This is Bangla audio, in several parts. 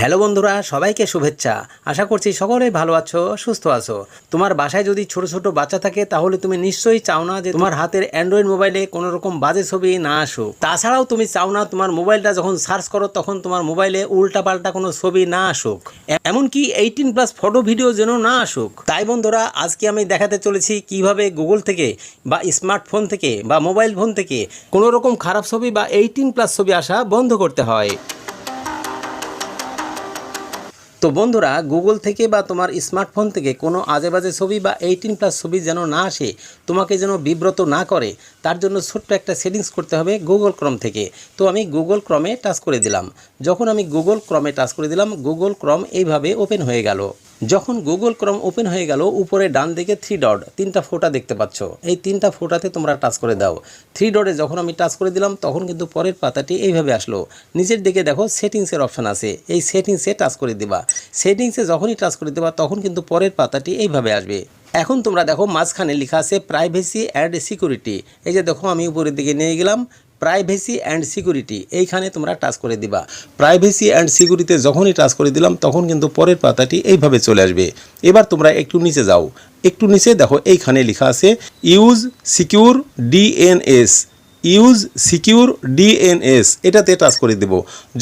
হ্যালো বন্ধুরা, সবাইকে শুভেচ্ছা। আশা করছি সকলে ভালো আছো, সুস্থ আছো। তোমার বাসায় যদি ছোট ছোট বাচ্চা থাকে, তাহলে তুমি নিশ্চয়ই চাও না যে তোমার হাতের অ্যান্ড্রয়েড মোবাইলে কোনো রকম বাজে ছবি না আসুক। তাছাড়াও তুমি চাও না তোমার মোবাইলটা যখন সার্চ করো, তখন তোমার মোবাইলে উল্টাপাল্টা কোনো ছবি না আসুক। এমনকি এইটিন প্লাস ফটো ভিডিও যেন না আসুক। তাই বন্ধুরা, আজকে আমি দেখাতে চলেছি কীভাবে গুগল থেকে বা স্মার্টফোন থেকে বা মোবাইল ফোন থেকে কোনো রকম খারাপ ছবি বা এইটিন প্লাস ছবি আসা বন্ধ করতে হয়। তো বন্ধুরা গুগল থেকে বা তোমার স্মার্টফোন থেকে কোনো আজেবাজে ছবি বা এইটিন প্লাস ছবি যেন না আসে, তোমাকে যেন বিব্রত না করে, তার জন্য ছোট্ট একটা সেটিংস করতে হবে গুগল ক্রম থেকে। তো আমি গুগল ক্রমে টাচ করে দিলাম। যখন আমি গুগল ক্রমে টাচ করে দিলাম গুগল ক্রম এইভাবে ওপেন হয়ে গেল। যখন গুগল ক্রম ওপেন হয়ে গেল, উপরে ডান দিকে থ্রি ডট তিনটা ফোটা দেখতে পাচ্ছ। এই তিনটা ফোটাতে তোমরা টাচ করে দাও। থ্রি ডটে যখন আমি টাচ করে দিলাম, তখন কিন্তু পরের পাতাটি এইভাবে আসলো। নিচের দিকে দেখো সেটিংসের অপশান আছে। এই সেটিংসে টাচ করে দিবা। সেটিংসে যখনই টাচ করে দেবা, তখন কিন্তু পরের পাতাটি এইভাবে আসবে। এখন তোমরা দেখো মাঝখানে লেখা আছে প্রাইভেসি অ্যান্ড সিকিউরিটি এই যে দেখো আমি উপরের দিকে নিয়ে গেলাম। প্রাইভেসি অ্যান্ড সিকিউরিটি এইখানে তোমরা টাচ করে দিবা। প্রাইভেসি অ্যান্ড সিকিউরিটিতে যখনই টাচ করে দিলাম, তখন কিন্তু পরের পাতাটি এইভাবে চলে আসবে। এবার তোমরা একটু নিচে যাও। একটু নিচে দেখো, এইখানে লেখা আছে use secure DNS use secure DNS এটাতে টাচ করে দেব।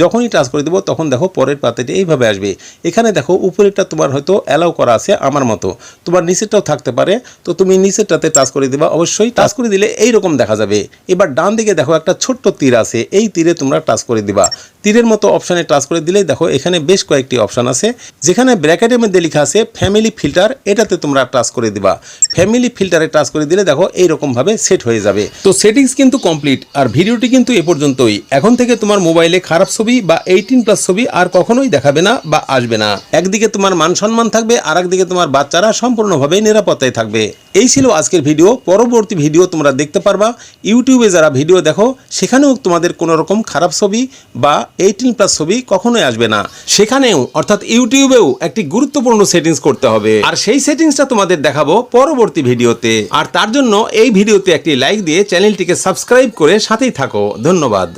যখনই টাচ করে দেব, তখন দেখো পরের পাতাটি এইভাবে আসবে। এখানে দেখো উপরেরটা তোমার হয়তো অ্যালাউ করা আছে আমার মতো। তোমার নিচেরটাও থাকতে পারে, তো তুমি নিচেরটাতে টাচ করে দেবা। অবশ্যই টাচ করে দিলে এই রকম দেখা যাবে। এবার ডান দিকে দেখো একটা ছোট্ট তীর আছে, এই তীরে তোমরা টাচ করে দিবা। তীরের মতো অপশানে টাচ করে দিলেই দেখো এখানে বেশ কয়েকটি অপশান আছে। যেখানে ব্র্যাকেটের মধ্যে লেখা আছে ফ্যামিলি ফিল্টার এটাতে তোমরা টাচ করে দিবা। ফ্যামিলি ফিল্টারে টাচ করে দিলে দেখো এইরকমভাবে সেট হয়ে যাবে। তো সেটিংস কিন্তু কমপ্লিট আর ভিডিওটি কিন্তু এ পর্যন্তই। এখন থেকে তোমার মোবাইলে খারাপ ছবি বা এইটিন প্লাস ছবি আর কখনোই দেখাবে না বা আসবে না। একদিকে তোমার মান সম্মান থাকবে আর একদিকে তোমার বাচ্চারা সম্পূর্ণভাবে নিরাপত্তায় থাকবে। এই ছিল আজকের ভিডিও। পরবর্তী ভিডিও তোমরা দেখতে পারবা। ইউটিউবে যারা ভিডিও দেখো, সেখানেও তোমাদের কোনো রকম খারাপ ছবি বা এইটিন প্লাস ছবি কখনোই আসবে না। সেখানেও, অর্থাৎ ইউটিউবেও একটি গুরুত্বপূর্ণ সেটিংস করতে হবে। আর সেই সেটিংসটা তোমাদের দেখাবো পরবর্তী ভিডিওতে। আর তার জন্য এই ভিডিওতে একটি লাইক দিয়ে চ্যানেলটিকে সাবস্ক্রাইব করে সাথেই থাকো। ধন্যবাদ।